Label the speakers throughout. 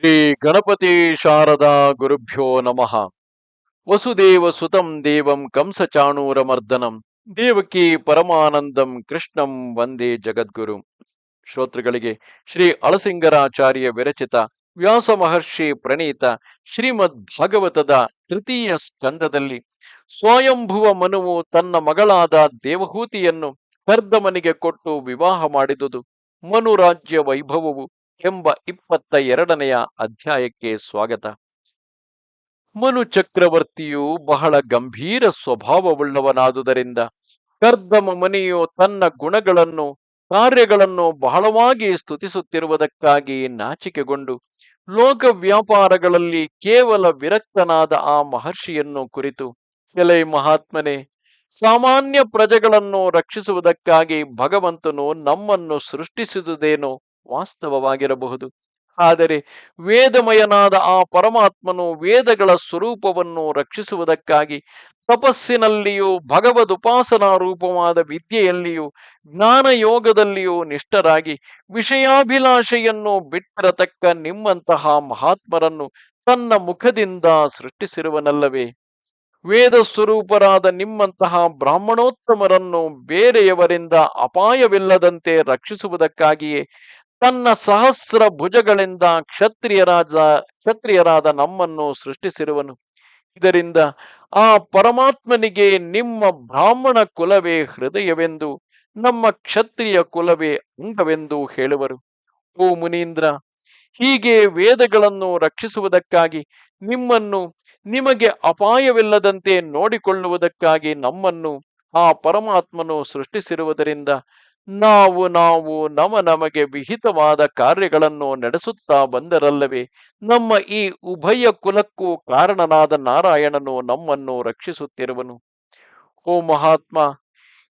Speaker 1: ಶ್ರೀ ಗಣಪತಿ ಶಾರದಾ ಗುರುಭ್ಯೋ ನಮಃ. ವಸುದೇವ ಸುತಂ ದೇವಂ ಕಂಸಚಾಣೂರಮರ್ದನಂ ದೇವಕಿ ಪರಮಾನಂದಂ ಕೃಷ್ಣಂ ವಂದೇ ಜಗದ್ಗುರು. ಶ್ರೋತೃಗಳಿಗೆ ಶ್ರೀ ಅಳಸಿಂಗರಾಚಾರ್ಯ ವಿರಚಿತ ವ್ಯಾಸ ಮಹರ್ಷಿ ಪ್ರಣೀತ ಶ್ರೀಮದ್ ಭಾಗವತದ ತೃತೀಯ ಸ್ಕಂದದಲ್ಲಿ ಸ್ವಯಂಭುವ ಮನುವು ತನ್ನ ಮಗಳಾದ ದೇವಹೂತಿಯನ್ನು ಕರ್ದಮನಿಗೆ ಕೊಟ್ಟು ವಿವಾಹ ಮಾಡಿದುದು ಮನುರಾಜ್ಯ ವೈಭವವು. ಎಂಬ ಇಪ್ಪತ್ತ ಎರಡನೆಯ ಅಧ್ಯಾಯಕ್ಕೆ ಸ್ವಾಗತ. ಮನು ಚಕ್ರವರ್ತಿಯು ಬಹಳ ಗಂಭೀರ ಸ್ವಭಾವವುಳ್ಳವನಾದುದರಿಂದ ಕರ್ದಮ ಮನೆಯು ತನ್ನ ಗುಣಗಳನ್ನು, ಕಾರ್ಯಗಳನ್ನು ಬಹಳವಾಗಿ ಸ್ತುತಿಸುತ್ತಿರುವುದಕ್ಕಾಗಿ ನಾಚಿಕೆಗೊಂಡು ಲೋಕ ವ್ಯಾಪಾರಗಳಲ್ಲಿ ಕೇವಲ ವಿರಕ್ತನಾದ ಆ ಮಹರ್ಷಿಯನ್ನು ಕುರಿತು ಎಲೆ ಮಹಾತ್ಮನೆ, ಸಾಮಾನ್ಯ ಪ್ರಜೆಗಳನ್ನು ರಕ್ಷಿಸುವುದಕ್ಕಾಗಿ ಭಗವಂತನು ನಮ್ಮನ್ನು ಸೃಷ್ಟಿಸಿದುದೇನೋ ವಾಸ್ತವವಾಗಿರಬಹುದು. ಆದರೆ ವೇದಮಯನಾದ ಆ ಪರಮಾತ್ಮನು ವೇದಗಳ ಸ್ವರೂಪವನ್ನು ರಕ್ಷಿಸುವುದಕ್ಕಾಗಿ ತಪಸ್ಸಿನಲ್ಲಿಯೂ ಭಗವದ್ ಉಪಾಸನಾ ರೂಪವಾದ ವಿದ್ಯೆಯಲ್ಲಿಯೂ, ಜ್ಞಾನಯೋಗದಲ್ಲಿಯೂ ನಿಷ್ಠರಾಗಿ ವಿಷಯಾಭಿಲಾಷೆಯನ್ನು ಬಿಟ್ಟಿರತಕ್ಕ ನಿಮ್ಮಂತಹ ಮಹಾತ್ಮರನ್ನು ತನ್ನ ಮುಖದಿಂದ ಸೃಷ್ಟಿಸಿರುವನಲ್ಲವೇ? ವೇದ ಸ್ವರೂಪರಾದ ನಿಮ್ಮಂತಹ ಬ್ರಾಹ್ಮಣೋತ್ತಮರನ್ನು ಬೇರೆಯವರಿಂದ ಅಪಾಯವಿಲ್ಲದಂತೆ ರಕ್ಷಿಸುವುದಕ್ಕಾಗಿಯೇ ತನ್ನ ಸಹಸ್ರ ಭುಜಗಳಿಂದ ಕ್ಷತ್ರಿಯರಾದ ಕ್ಷತ್ರಿಯರಾದ ನಮ್ಮನ್ನು ಸೃಷ್ಟಿಸಿರುವನು. ಇದರಿಂದ ಆ ಪರಮಾತ್ಮನಿಗೆ ನಿಮ್ಮ ಬ್ರಾಹ್ಮಣ ಕುಲವೇ ಹೃದಯವೆಂದು, ನಮ್ಮ ಕ್ಷತ್ರಿಯ ಕುಲವೇ ಅಂಗವೆಂದು ಹೇಳುವರು. ಓ ಮುನೀಂದ್ರ, ಹೀಗೆ ವೇದಗಳನ್ನು ರಕ್ಷಿಸುವುದಕ್ಕಾಗಿ ನಿಮ್ಮನ್ನು ನಿಮಗೆ ಅಪಾಯವಿಲ್ಲದಂತೆ ನೋಡಿಕೊಳ್ಳುವುದಕ್ಕಾಗಿ ನಮ್ಮನ್ನು ಆ ಪರಮಾತ್ಮನು ಸೃಷ್ಟಿಸಿರುವುದರಿಂದ ನಾವು ನಾವು ನಮ ನಮಗೆ ವಿಹಿತವಾದ ಕಾರ್ಯಗಳನ್ನು ನಡೆಸುತ್ತಾ ಬಂದರಲ್ಲವೇ, ನಮ್ಮ ಈ ಉಭಯ ಕುಲಕ್ಕೂ ಕಾರಣನಾದ ನಾರಾಯಣನು ನಮ್ಮನ್ನು ರಕ್ಷಿಸುತ್ತಿರುವನು. ಓ ಮಹಾತ್ಮ,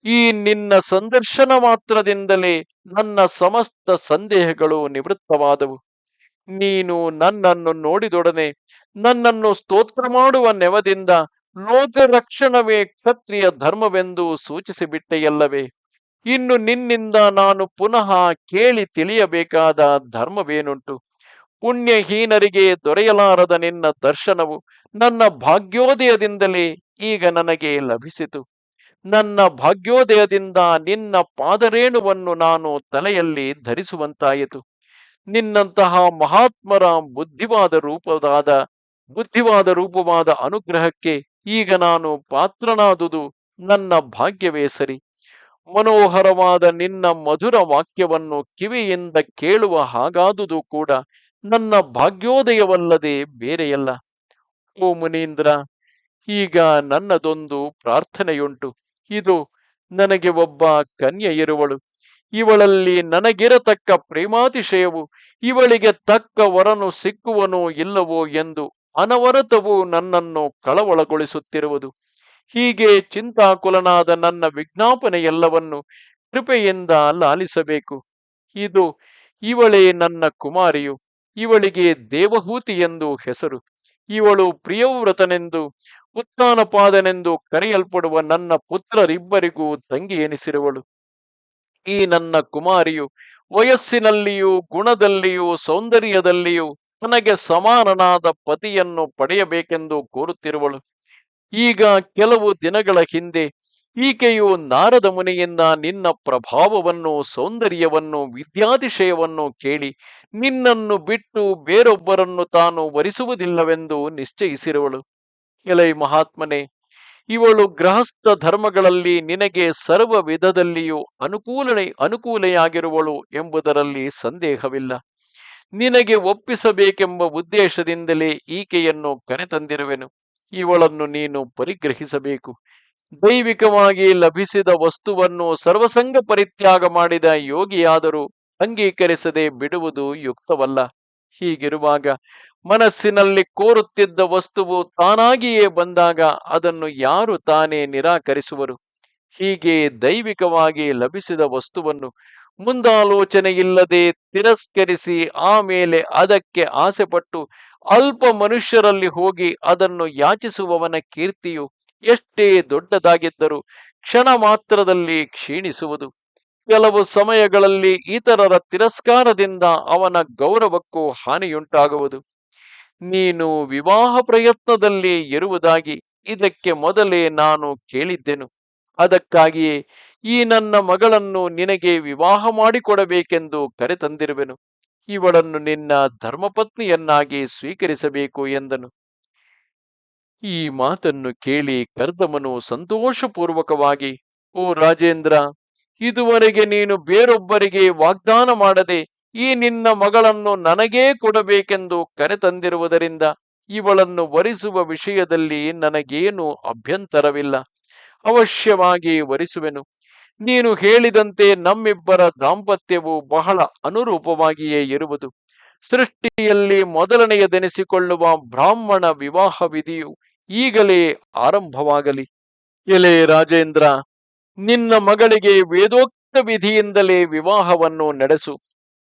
Speaker 1: ಈ ನಿನ್ನ ಸಂದರ್ಶನ ಮಾತ್ರದಿಂದಲೇ ನನ್ನ ಸಮಸ್ತ ಸಂದೇಹಗಳು ನಿವೃತ್ತವಾದವು. ನೀನು ನನ್ನನ್ನು ನೋಡಿದೊಡನೆ ನನ್ನನ್ನು ಸ್ತೋತ್ರ ಮಾಡುವ ನೆವದಿಂದ ಲೋಕರಕ್ಷಣವೇ ಕ್ಷತ್ರಿಯ ಧರ್ಮವೆಂದು ಸೂಚಿಸಿಬಿಟ್ಟೆಯಲ್ಲವೇ. ಇನ್ನು ನಿನ್ನಿಂದ ನಾನು ಪುನಃ ಕೇಳಿ ತಿಳಿಯಬೇಕಾದ ಧರ್ಮವೇನುಂಟು? ಪುಣ್ಯಹೀನರಿಗೆ ದೊರೆಯಲಾರದ ನಿನ್ನ ದರ್ಶನವು ನನ್ನ ಭಾಗ್ಯೋದಯದಿಂದಲೇ ಈಗ ನನಗೆ ಲಭಿಸಿತು. ನನ್ನ ಭಾಗ್ಯೋದಯದಿಂದ ನಿನ್ನ ಪಾದರೇಣುವನ್ನು ನಾನು ತಲೆಯಲ್ಲಿ ಧರಿಸುವಂತಾಯಿತು. ನಿನ್ನಂತಹ ಮಹಾತ್ಮರ ಬುದ್ಧಿವಾದ ರೂಪದಾದ ಬುದ್ಧಿವಾದ ರೂಪವಾದ ಅನುಗ್ರಹಕ್ಕೆ ಈಗ ನಾನು ಪಾತ್ರನಾದುದು ನನ್ನ ಭಾಗ್ಯವೇ ಸರಿ. ಮನೋಹರವಾದ ನಿನ್ನ ಮಧುರ ವಾಕ್ಯವನ್ನು ಕಿವಿಯಿಂದ ಕೇಳುವ ಹಾಗಾದುದು ಕೂಡ ನನ್ನ ಭಾಗ್ಯೋದಯವಲ್ಲದೆ ಬೇರೆಯಲ್ಲ. ಓ ಮುನೀಂದ್ರ, ಈಗ ನನ್ನದೊಂದು ಪ್ರಾರ್ಥನೆಯುಂಟು. ಇದು ನನಗೆ ಒಬ್ಬ ಕನ್ಯೆ ಇರುವಳು. ಇವಳಲ್ಲಿ ನನಗಿರತಕ್ಕ ಪ್ರೇಮಾತಿಶಯವು, ಇವಳಿಗೆ ತಕ್ಕ ವರನು ಸಿಕ್ಕುವನೋ ಇಲ್ಲವೋ ಎಂದು ಅನವರತವು ನನ್ನನ್ನು ಕಳವಳಗೊಳಿಸುತ್ತಿರುವುದು. ಹೀಗೆ ಚಿಂತಾಕುಲನಾದ ನನ್ನ ವಿಜ್ಞಾಪನೆಯೆಲ್ಲವನ್ನು ಕೃಪೆಯಿಂದ ಲಾಲಿಸಬೇಕು ಇದು ಇವಳೇ ನನ್ನ ಕುಮಾರಿಯು, ಇವಳಿಗೆ ದೇವಹೂತಿ ಎಂದು ಹೆಸರು. ಇವಳು ಪ್ರಿಯವ್ರತನೆಂದು, ಉತ್ಥಾನಪಾದನೆಂದು ಕರೆಯಲ್ಪಡುವ ನನ್ನ ಪುತ್ರರಿಬ್ಬರಿಗೂ ತಂಗಿ ಎನಿಸಿರುವಳು. ಈ ನನ್ನ ಕುಮಾರಿಯು ವಯಸ್ಸಿನಲ್ಲಿಯೂ, ಗುಣದಲ್ಲಿಯೂ, ಸೌಂದರ್ಯದಲ್ಲಿಯೂ ನನಗೆ ಸಮಾನನಾದ ಪತಿಯನ್ನು ಪಡೆಯಬೇಕೆಂದು ಕೋರುತ್ತಿರುವಳು. ಈಗ ಕೆಲವು ದಿನಗಳ ಹಿಂದೆ ಈಕೆಯು ನಾರದ ಮುನೆಯಿಂದ ನಿನ್ನ ಪ್ರಭಾವವನ್ನು, ಸೌಂದರ್ಯವನ್ನು, ವಿದ್ಯಾತಿಶಯವನ್ನು ಕೇಳಿ ನಿನ್ನನ್ನು ಬಿಟ್ಟು ಬೇರೊಬ್ಬರನ್ನು ತಾನು ವರಿಸುವುದಿಲ್ಲವೆಂದು ನಿಶ್ಚಯಿಸಿರುವಳು. ಎಲೈ ಮಹಾತ್ಮನೆ, ಇವಳು ಗೃಹಸ್ಥ ಧರ್ಮಗಳಲ್ಲಿ ನಿನಗೆ ಸರ್ವ ವಿಧದಲ್ಲಿಯೂ ಅನುಕೂಲನೆ, ಅನುಕೂಲೆಯಾಗಿರುವಳು ಎಂಬುದರಲ್ಲಿ ಸಂದೇಹವಿಲ್ಲ. ನಿನಗೆ ಒಪ್ಪಿಸಬೇಕೆಂಬ ಉದ್ದೇಶದಿಂದಲೇ ಈಕೆಯನ್ನು ಕರೆತಂದಿರುವೆನು. ಇವಳನ್ನು ನೀನು ಪರಿಗ್ರಹಿಸಬೇಕು. ದೈವಿಕವಾಗಿ ಲಭಿಸಿದ ವಸ್ತುವನ್ನು ಸರ್ವಸಂಗ ಪರಿತ್ಯಾಗ ಮಾಡಿದ ಯೋಗಿಯಾದರೂ ಅಂಗೀಕರಿಸದೆ ಬಿಡುವುದು ಯುಕ್ತವಲ್ಲ. ಹೀಗಿರುವಾಗ ಮನಸ್ಸಿನಲ್ಲಿ ಕೋರುತ್ತಿದ್ದ ವಸ್ತುವು ತಾನಾಗಿಯೇ ಬಂದಾಗ ಅದನ್ನು ಯಾರು ತಾನೇ ನಿರಾಕರಿಸುವರು. ಹೀಗೆ ದೈವಿಕವಾಗಿ ಲಭಿಸಿದ ವಸ್ತುವನ್ನು ಮುಂದಾಲೋಚನೆಯಿಲ್ಲದೆ ತಿರಸ್ಕರಿಸಿ ಆಮೇಲೆ ಅದಕ್ಕೆ ಆಸೆಪಟ್ಟು ಅಲ್ಪ ಮನುಷ್ಯರಲ್ಲಿ ಹೋಗಿ ಅದನ್ನು ಯಾಚಿಸುವವನ ಕೀರ್ತಿಯು ಎಷ್ಟೇ ದೊಡ್ಡದಾಗಿದ್ದರೂ ಕ್ಷಣ ಮಾತ್ರದಲ್ಲಿ ಕ್ಷೀಣಿಸುವುದು. ಕೆಲವು ಸಮಯಗಳಲ್ಲಿ ಇತರರ ತಿರಸ್ಕಾರದಿಂದ ಅವನ ಗೌರವಕ್ಕೂ ಹಾನಿಯುಂಟಾಗುವುದು. ನೀನು ವಿವಾಹ ಪ್ರಯತ್ನದಲ್ಲಿ ಇರುವುದಾಗಿ ಇದಕ್ಕೆ ಮೊದಲೇ ನಾನು ಕೇಳಿದ್ದೆನು. ಅದಕ್ಕಾಗಿಯೇ ಈ ನನ್ನ ಮಗಳನ್ನು ನಿನಗೆ ವಿವಾಹ ಮಾಡಿಕೊಡಬೇಕೆಂದು ಕರೆತಂದಿರುವೆನು. ಇವಳನ್ನು ನಿನ್ನ ಧರ್ಮಪತ್ನಿಯನ್ನಾಗಿ ಸ್ವೀಕರಿಸಬೇಕು ಎಂದನು. ಈ ಮಾತನ್ನು ಕೇಳಿ ಕರ್ದಮನು ಸಂತೋಷಪೂರ್ವಕವಾಗಿ, ಓ ರಾಜೇಂದ್ರ, ಇದುವರೆಗೆ ನೀನು ಬೇರೊಬ್ಬರಿಗೆ ವಾಗ್ದಾನ ಮಾಡದೆ ಈ ನಿನ್ನ ಮಗಳನ್ನು ನನಗೇ ಕೊಡಬೇಕೆಂದು ಕರೆತಂದಿರುವುದರಿಂದ ಇವಳನ್ನು ವರಿಸುವ ವಿಷಯದಲ್ಲಿ ನನಗೇನು ಅಭ್ಯಂತರವಿಲ್ಲ. ಅವಶ್ಯವಾಗಿ ವರಿಸುವೆನು. ನೀನು ಹೇಳಿದಂತೆ ನಮ್ಮಿಬ್ಬರ ದಾಂಪತ್ಯವು ಬಹಳ ಅನುರೂಪವಾಗಿಯೇ ಇರುವುದು. ಸೃಷ್ಟಿಯಲ್ಲಿ ಮೊದಲನೆಯದೆನಿಸಿಕೊಳ್ಳುವ ಬ್ರಾಹ್ಮಣ ವಿವಾಹ ವಿಧಿಯು ಈಗಲೇ ಆರಂಭವಾಗಲಿ. ಎಲೆ ರಾಜೇಂದ್ರ, ನಿನ್ನ ಮಗಳಿಗೆ ವೇದೋಕ್ತ ವಿಧಿಯಿಂದಲೇ ವಿವಾಹವನ್ನು ನಡೆಸು.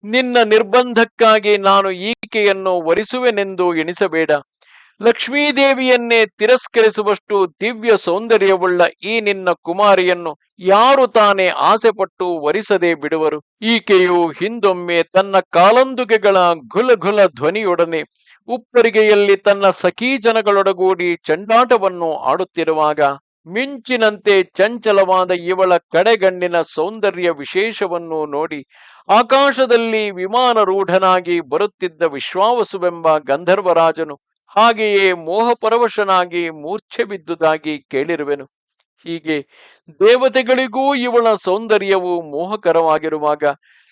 Speaker 1: ನಿನ್ನ ನಿರ್ಬಂಧಕ್ಕಾಗಿ ನಾನು ಈಕೆಯನ್ನು ವರಿಸುವೆನೆಂದು ಎಣಿಸಬೇಡ. ಲಕ್ಷ್ಮೀದೇವಿಯನ್ನೇ ತಿರಸ್ಕರಿಸುವಷ್ಟು ದಿವ್ಯ ಸೌಂದರ್ಯವುಳ್ಳ ಈ ನಿನ್ನ ಕುಮಾರಿಯನ್ನು ಯಾರು ತಾನೇ ಆಸೆಪಟ್ಟು ವರಿಸದೆ ಬಿಡುವರು? ಈಕೆಯು ಹಿಂದೊಮ್ಮೆ ತನ್ನ ಕಾಲಂದುಗೆಗಳ ಘುಲಘುಲ ಧ್ವನಿಯೊಡನೆ ಉಪ್ಪರಿಗೆಯಲ್ಲಿ ತನ್ನ ಸಖೀ ಜನಗಳೊಡಗೂಡಿ ಚಂಡಾಟವನ್ನು ಆಡುತ್ತಿರುವಾಗ ಮಿಂಚಿನಂತೆ ಚಂಚಲವಾದ ಇವಳ ಕಡೆಗಣ್ಣಿನ ಸೌಂದರ್ಯ ವಿಶೇಷವನ್ನು ನೋಡಿ ಆಕಾಶದಲ್ಲಿ ವಿಮಾನರೂಢನಾಗಿ ಬರುತ್ತಿದ್ದ ವಿಶ್ವಾವಸುವೆಂಬ ಗಂಧರ್ವರಾಜನು ಹಾಗೆಯೇ ಮೋಹಪರವಶನಾಗಿ ಮೂರ್ಛೆ ಬಿದ್ದುದಾಗಿ ಕೇಳಿರುವೆನು. ಹೀಗೆ ದೇವತೆಗಳಿಗೂ ಇವಳ ಸೌಂದರ್ಯವು ಮೋಹಕರವಾಗಿರುವಾಗ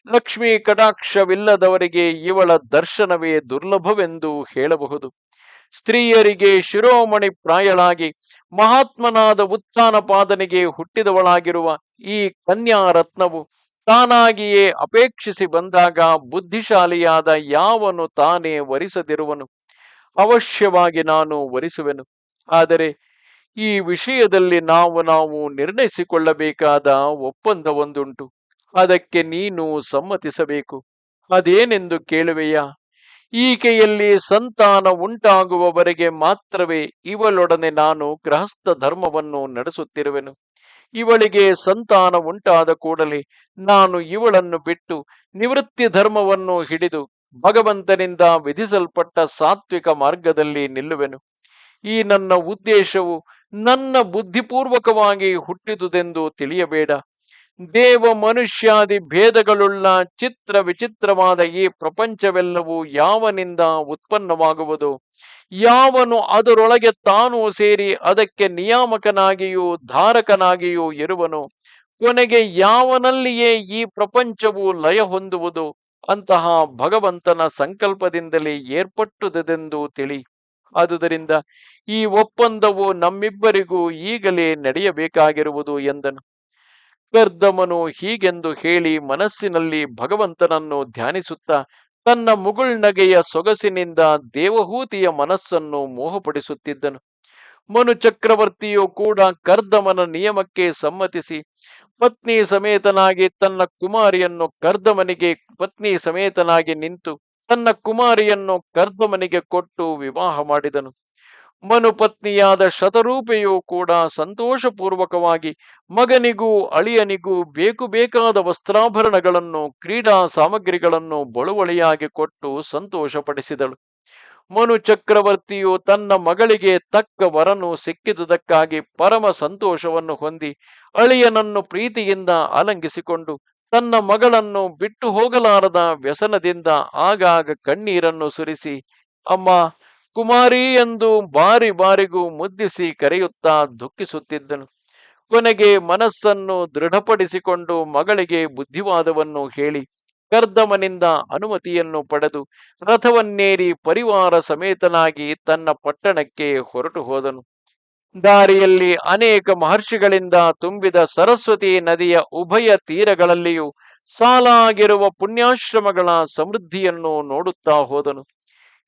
Speaker 1: ಲಕ್ಷ್ಮೀ ಕಟಾಕ್ಷವಿಲ್ಲದವರಿಗೆ ಇವಳ ದರ್ಶನವೇ ದುರ್ಲಭವೆಂದು ಹೇಳಬಹುದು. ಸ್ತ್ರೀಯರಿಗೆ ಶಿರೋಮಣಿ ಪ್ರಾಯಳಾಗಿ ಮಹಾತ್ಮನಾದ ಉತ್ಥಾನಪಾದನಿಗೆ ಹುಟ್ಟಿದವಳಾಗಿರುವ ಈ ಕನ್ಯಾ ರತ್ನವು ತಾನಾಗಿಯೇ ಅಪೇಕ್ಷಿಸಿ ಬಂದಾಗ ಬುದ್ಧಿಶಾಲಿಯಾದ ಯಾವನು ತಾನೇ ವರಿಸದಿರುವನು. ಅವಶ್ಯವಾಗಿ ನಾನು ವರಿಸುವೆನು. ಆದರೆ ಈ ವಿಷಯದಲ್ಲಿ ನಾವು ನಾವು ನಿರ್ಣಯಿಸಿಕೊಳ್ಳಬೇಕಾದ ಒಪ್ಪಂದವೊಂದುಂಟು. ಅದಕ್ಕೆ ನೀನು ಸಮ್ಮತಿಸಬೇಕು. ಅದೇನೆಂದು ಕೇಳುವೆಯಾ? ಈಕೆಯಲ್ಲಿ ಸಂತಾನ ಉಂಟಾಗುವವರೆಗೆ ಮಾತ್ರವೇ ಇವಳೊಡನೆ ನಾನು ಗೃಹಸ್ಥ ಧರ್ಮವನ್ನು ನಡೆಸುತ್ತಿರುವೆನು. ಇವಳಿಗೆ ಸಂತಾನ ಉಂಟಾದ ಕೂಡಲೇ ನಾನು ಇವಳನ್ನು ಬಿಟ್ಟು ನಿವೃತ್ತಿ ಧರ್ಮವನ್ನು ಹಿಡಿದು ಭಗವಂತನಿಂದ ವಿಧಿಸಲ್ಪಟ್ಟ ಸಾತ್ವಿಕ ಮಾರ್ಗದಲ್ಲಿ ನಿಲ್ಲುವೆನು. ಈ ನನ್ನ ಉದ್ದೇಶವು ನನ್ನ ಬುದ್ಧಿಪೂರ್ವಕವಾಗಿ ಹುಟ್ಟಿದುದೆಂದು ತಿಳಿಯಬೇಡ. ದೇವ ಮನುಷ್ಯಾದಿ ಭೇದಗಳುಳ್ಳ ಚಿತ್ರ ವಿಚಿತ್ರವಾದ ಈ ಪ್ರಪಂಚವೆಲ್ಲವೂ ಯಾವನಿಂದ ಉತ್ಪನ್ನವಾಗುವುದು? ಯಾವನು ಅದರೊಳಗೆ ತಾನು ಸೇರಿ ಅದಕ್ಕೆ ನಿಯಾಮಕನಾಗಿಯೂ ಧಾರಕನಾಗಿಯೂ ಇರುವನು? ಕೊನೆಗೆ ಯಾವನಲ್ಲಿಯೇ ಈ ಪ್ರಪಂಚವು ಲಯ ಹೊಂದುವುದು? ಅಂತಹ ಭಗವಂತನ ಸಂಕಲ್ಪದಿಂದಲೇ ಏರ್ಪಟ್ಟುದೆಂದು ತಿಳಿ. ಆದುದರಿಂದ ಈ ಒಪ್ಪಂದವು ನಮ್ಮಿಬ್ಬರಿಗೂ ಈಗಲೇ ನಡೆಯಬೇಕಾಗಿರುವುದು ಎಂದನು. ಕರ್ದಮನು ಹೀಗೆಂದು ಹೇಳಿ ಮನಸ್ಸಿನಲ್ಲಿ ಭಗವಂತನನ್ನು ಧ್ಯಾನಿಸುತ್ತಾ ತನ್ನ ಮುಗುಳ್ನಗೆಯ ಸೊಗಸಿನಿಂದ ದೇವಹೂತಿಯ ಮನಸ್ಸನ್ನು ಮೋಹಪಡಿಸುತ್ತಿದ್ದನು. ಮನು ಚಕ್ರವರ್ತಿಯು ಕೂಡ ಕರ್ದಮನ ನಿಯಮಕ್ಕೆ ಸಮ್ಮತಿಸಿ, ಪತ್ನಿ ಸಮೇತನಾಗಿ ತನ್ನ ಕುಮಾರಿಯನ್ನು ಕರ್ದಮನಿಗೆ, ಪತ್ನಿ ಸಮೇತನಾಗಿ ನಿಂತು ತನ್ನ ಕುಮಾರಿಯನ್ನು ಕರ್ದಮನಿಗೆ ಕೊಟ್ಟು ವಿವಾಹ ಮಾಡಿದನು. ಮನು ಪತ್ನಿಯಾದ ಶತರೂಪೆಯು ಕೂಡ ಸಂತೋಷಪೂರ್ವಕವಾಗಿ ಮಗನಿಗೂ ಅಳಿಯನಿಗೂ ಬೇಕು ಬೇಕಾದ ವಸ್ತ್ರಾಭರಣಗಳನ್ನು, ಕ್ರೀಡಾ ಸಾಮಗ್ರಿಗಳನ್ನು, ಬಳುವಳಿಯಾಗಿ ಕೊಟ್ಟು ಸಂತೋಷಪಡಿಸಿದಳು. ಮನು ಚಕ್ರವರ್ತಿಯು ತನ್ನ ಮಗಳಿಗೆ ತಕ್ಕ ವರನು ಸಿಕ್ಕಿದುದಕ್ಕಾಗಿ ಪರಮ ಸಂತೋಷವನ್ನು ಹೊಂದಿ ಅಳಿಯನನ್ನು ಪ್ರೀತಿಯಿಂದ ಅಲಂಗಿಸಿಕೊಂಡು ತನ್ನ ಮಗಳನ್ನು ಬಿಟ್ಟು ಹೋಗಲಾರದ ವ್ಯಸನದಿಂದ ಆಗಾಗ ಕಣ್ಣೀರನ್ನು ಸುರಿಸಿ, ಅಮ್ಮ, ಕುಮಾರಿ ಎಂದು ಬಾರಿ ಬಾರಿಗೂ ಮುದ್ದಿಸಿ ಕರೆಯುತ್ತಾ ದುಃಖಿಸುತ್ತಿದ್ದನು. ಕೊನೆಗೆ ಮನಸ್ಸನ್ನು ದೃಢಪಡಿಸಿಕೊಂಡು ಮಗಳಿಗೆ ಬುದ್ಧಿವಾದವನ್ನು ಹೇಳಿ ಕರ್ದಮನಿಂದ ಅನುಮತಿಯನ್ನು ಪಡೆದು ರಥವನ್ನೇರಿ ಪರಿವಾರ ಸಮೇತನಾಗಿ ತನ್ನ ಪಟ್ಟಣಕ್ಕೆ ಹೊರಟು ಹೋದನು. ದಾರಿಯಲ್ಲಿ ಅನೇಕ ಮಹರ್ಷಿಗಳಿಂದ ತುಂಬಿದ ಸರಸ್ವತಿ ನದಿಯ ಉಭಯ ತೀರಗಳಲ್ಲಿಯೂ ಸಾಲಾಗಿರುವ ಪುಣ್ಯಾಶ್ರಮಗಳ ಸಮೃದ್ಧಿಯನ್ನು ನೋಡುತ್ತಾ ಹೋದನು.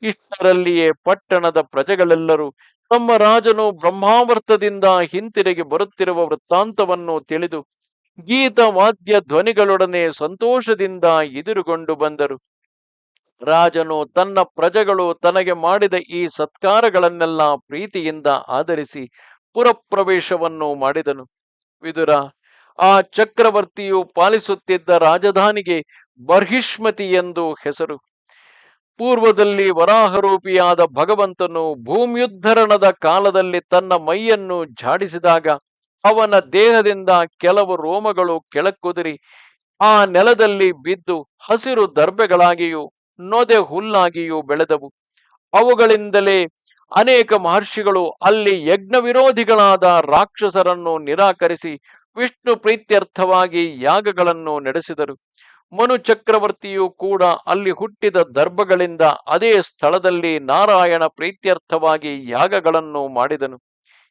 Speaker 1: ಇಷ್ಟರಲ್ಲಿಯೇ ಪಟ್ಟಣದ ಪ್ರಜೆಗಳೆಲ್ಲರೂ ತಮ್ಮ ರಾಜನು ಬ್ರಹ್ಮಾವರ್ತದಿಂದ ಹಿಂತಿರುಗಿ ಬರುತ್ತಿರುವ ವೃತ್ತಾಂತವನ್ನು ತಿಳಿದು ಗೀತ ವಾದ್ಯ ಧ್ವನಿಗಳೊಡನೆ ಸಂತೋಷದಿಂದ ಎದುರುಗೊಂಡು ಬಂದರು. ರಾಜನು ತನ್ನ ಪ್ರಜೆಗಳು ತನಗೆ ಮಾಡಿದ ಈ ಸತ್ಕಾರಗಳನ್ನೆಲ್ಲ ಪ್ರೀತಿಯಿಂದ ಆಧರಿಸಿ ಪುರಪ್ರವೇಶವನ್ನು ಮಾಡಿದನು. ವಿದುರ, ಆ ಚಕ್ರವರ್ತಿಯು ಪಾಲಿಸುತ್ತಿದ್ದ ರಾಜಧಾನಿಗೆ ಬರ್ಹಿಷ್ಮತಿ ಎಂದು ಹೆಸರು. ಪೂರ್ವದಲ್ಲಿ ವರಾಹರೂಪಿಯಾದ ಭಗವಂತನು ಭೂಮ್ಯುದ್ಧರಣದ ಕಾಲದಲ್ಲಿ ತನ್ನ ಮೈಯನ್ನು ಝಾಡಿಸಿದಾಗ ಅವನ ದೇಹದಿಂದ ಕೆಲವು ರೋಮಗಳು ಕೆಳಕುದರಿ. ಆ ನೆಲದಲ್ಲಿ ಬಿದ್ದು ಹಸಿರು ದರ್ಬೆಗಳಾಗಿಯೂ, ನೊದೆ ಹುಲ್ಲಾಗಿಯೂ ಬೆಳೆದವು. ಅವುಗಳಿಂದಲೇ ಅನೇಕ ಮಹರ್ಷಿಗಳು ಅಲ್ಲಿ ಯಜ್ಞ ವಿರೋಧಿಗಳಾದ ರಾಕ್ಷಸರನ್ನು ನಿರಾಕರಿಸಿ ವಿಷ್ಣು ಪ್ರೀತ್ಯರ್ಥವಾಗಿ ಯಾಗಗಳನ್ನು ನಡೆಸಿದರು. ಮನು ಚಕ್ರವರ್ತಿಯು ಕೂಡ ಅಲ್ಲಿ ಹುಟ್ಟಿದ ದರ್ಭಗಳಿಂದ ಅದೇ ಸ್ಥಳದಲ್ಲಿ ನಾರಾಯಣ ಪ್ರೀತ್ಯರ್ಥವಾಗಿ ಯಾಗಗಳನ್ನು ಮಾಡಿದನು.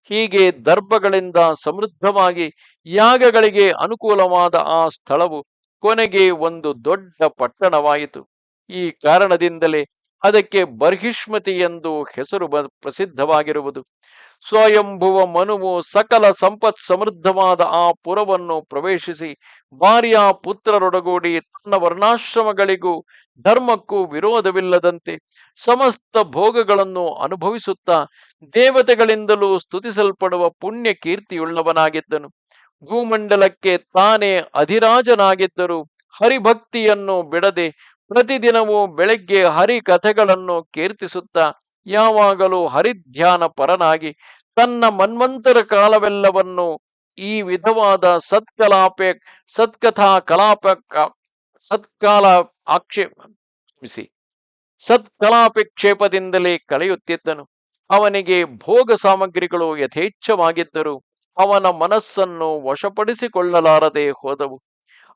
Speaker 1: ಹೀಗೆ ದರ್ಭಗಳಿಂದ ಸಮೃದ್ಧವಾಗಿ ಯಾಗಗಳಿಗೆ ಅನುಕೂಲವಾದ ಆ ಸ್ಥಳವು ಕೊನೆಗೆ ಒಂದು ದೊಡ್ಡ ಪಟ್ಟಣವಾಯಿತು. ಈ ಕಾರಣದಿಂದಲೇ ಅದಕ್ಕೆ ಬರ್ಹಿಷ್ಮತಿ ಎಂದು ಹೆಸರು ಪ್ರಸಿದ್ಧವಾಗಿರುವುದು. ಸ್ವಯಂಭುವ ಮನುವು ಸಕಲ ಸಂಪತ್ ಸಮೃದ್ಧವಾದ ಆ ಪುರವನ್ನು ಪ್ರವೇಶಿಸಿ ಭಾರ್ಯ ಪುತ್ರರೊಡಗೂಡಿ ತನ್ನ ವರ್ಣಾಶ್ರಮಗಳಿಗೂ ಧರ್ಮಕ್ಕೂ ವಿರೋಧವಿಲ್ಲದಂತೆ ಸಮಸ್ತ ಭೋಗಗಳನ್ನು ಅನುಭವಿಸುತ್ತಾ ದೇವತೆಗಳಿಂದಲೂ ಸ್ತುತಿಸಲ್ಪಡುವ ಪುಣ್ಯ ಕೀರ್ತಿಯುಳ್ಳವನಾಗಿದ್ದನು ಭೂಮಂಡಲಕ್ಕೆ ತಾನೇ ಅಧಿರಾಜನಾಗಿದ್ದರು ಹರಿಭಕ್ತಿಯನ್ನು ಬಿಡದೆ ಪ್ರತಿದಿನವೂ ಬೆಳಗ್ಗೆ ಹರಿ ಕಥೆಗಳನ್ನು ಕೀರ್ತಿಸುತ್ತಾ ಯಾವಾಗಲೂ ಹರಿಧ್ಯಾನ ಪರನಾಗಿ ತನ್ನ ಮನ್ವಂತರ ಕಾಲವೆಲ್ಲವನ್ನು ಈ ವಿಧವಾದ ಸತ್ಕಲಾಪೆ, ಸತ್ಕಥಾ ಕಲಾಪ ಸತ್ಕಾಲ ಆಕ್ಷೇಪಿಸಿ ಸತ್ಕಲಾಪೇಕ್ಷೇಪದಿಂದಲೇ ಕಳೆಯುತ್ತಿದ್ದನು. ಅವನಿಗೆ ಭೋಗ ಸಾಮಗ್ರಿಗಳು ಯಥೇಚ್ಛವಾಗಿದ್ದರು ಅವನ ಮನಸ್ಸನ್ನು ವಶಪಡಿಸಿಕೊಳ್ಳಲಾರದೆ ಹೋದವು.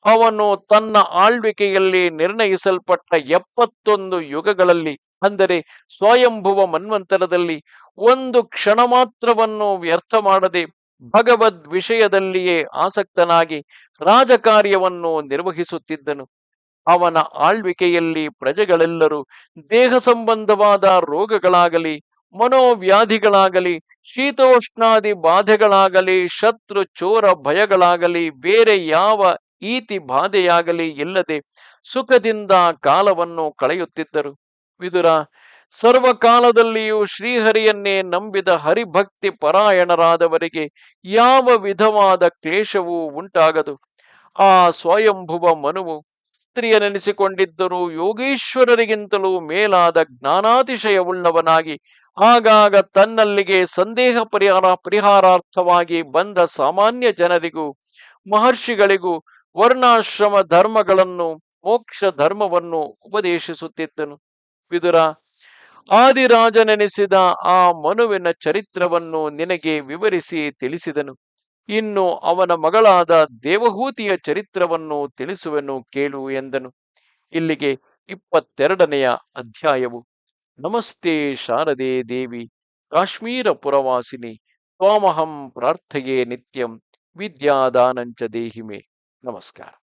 Speaker 1: ಅವನು ತನ್ನ ಆಳ್ವಿಕೆಯಲ್ಲಿ ನಿರ್ಣಯಿಸಲ್ಪಟ್ಟ ಎಪ್ಪತ್ತೊಂದು ಯುಗಗಳಲ್ಲಿ, ಅಂದರೆ ಸ್ವಯಂಭುವ ಮನ್ವಂತರದಲ್ಲಿ, ಒಂದು ಕ್ಷಣ ಮಾತ್ರವನ್ನು ವ್ಯರ್ಥ ಮಾಡದೆ ಭಗವದ್ ವಿಷಯದಲ್ಲಿಯೇ ಆಸಕ್ತನಾಗಿ ರಾಜಕಾರ್ಯವನ್ನು ನಿರ್ವಹಿಸುತ್ತಿದ್ದನು. ಅವನ ಆಳ್ವಿಕೆಯಲ್ಲಿ ಪ್ರಜೆಗಳೆಲ್ಲರೂ ದೇಹ ಸಂಬಂಧವಾದ ರೋಗಗಳಾಗಲಿ, ಮನೋವ್ಯಾಧಿಗಳಾಗಲಿ, ಶೀತೋಷ್ಣಾದಿ ಬಾಧೆಗಳಾಗಲಿ, ಶತ್ರು ಚೋರ ಭಯಗಳಾಗಲಿ, ಬೇರೆ ಯಾವ ಈತಿ ಬಾಧೆಯಾಗಲಿ ಇಲ್ಲದೆ ಸುಖದಿಂದ ಕಾಲವನ್ನು ಕಳೆಯುತ್ತಿದ್ದರು. ವಿದುರ, ಸರ್ವಕಾಲದಲ್ಲಿಯೂ ಶ್ರೀಹರಿಯನ್ನೇ ನಂಬಿದ ಹರಿಭಕ್ತಿ ಪರಾಯಣರಾದವರಿಗೆ ಯಾವ ವಿಧವಾದ ಕ್ಲೇಶವೂ ಉಂಟಾಗದು. ಆ ಸ್ವಯಂಭುವ ಮನುವು ಸ್ತ್ರೀಯನೆನಿಸಿಕೊಂಡಿದ್ದರೂ ಯೋಗೀಶ್ವರರಿಗಿಂತಲೂ ಮೇಲಾದ ಜ್ಞಾನಾತಿಶಯವುಳ್ಳವನಾಗಿ ಆಗಾಗ ತನ್ನಲ್ಲಿಗೆ ಸಂದೇಹ ಪರಿಹಾರ ಪರಿಹಾರಾರ್ಥವಾಗಿ ಬಂದ ಸಾಮಾನ್ಯ ಜನರಿಗೂ, ಮಹರ್ಷಿಗಳಿಗೂ ವರ್ಣಾಶ್ರಮ ಧರ್ಮಗಳನ್ನು, ಮೋಕ್ಷ ಧರ್ಮವನ್ನು ಉಪದೇಶಿಸುತ್ತಿದ್ದನು. ವಿದುರ, ಆದಿರಾಜನೆನಿಸಿದ ಆ ಮನುವಿನ ಚರಿತ್ರವನ್ನು ನಿನಗೆ ವಿವರಿಸಿ ತಿಳಿಸಿದನು. ಇನ್ನು ಅವನ ಮಗಳಾದ ದೇವಹೂತಿಯ ಚರಿತ್ರವನ್ನು ತಿಳಿಸುವೆನು ಕೇಳು ಎಂದನು. ಇಲ್ಲಿಗೆ ಇಪ್ಪತ್ತೆರಡನೆಯ ಅಧ್ಯಾಯವು. ನಮಸ್ತೆ ಶಾರದೆ ದೇವಿ, ಕಾಶ್ಮೀರ ಪುರವಾಸಿನಿ, ತ್ವಾಮಹಂ ಪ್ರಾರ್ಥೆಯೇ ನಿತ್ಯಂ, ವಿದ್ಯಾದಾನಂಚ ದೇಹಿಮೆ. Namaskar.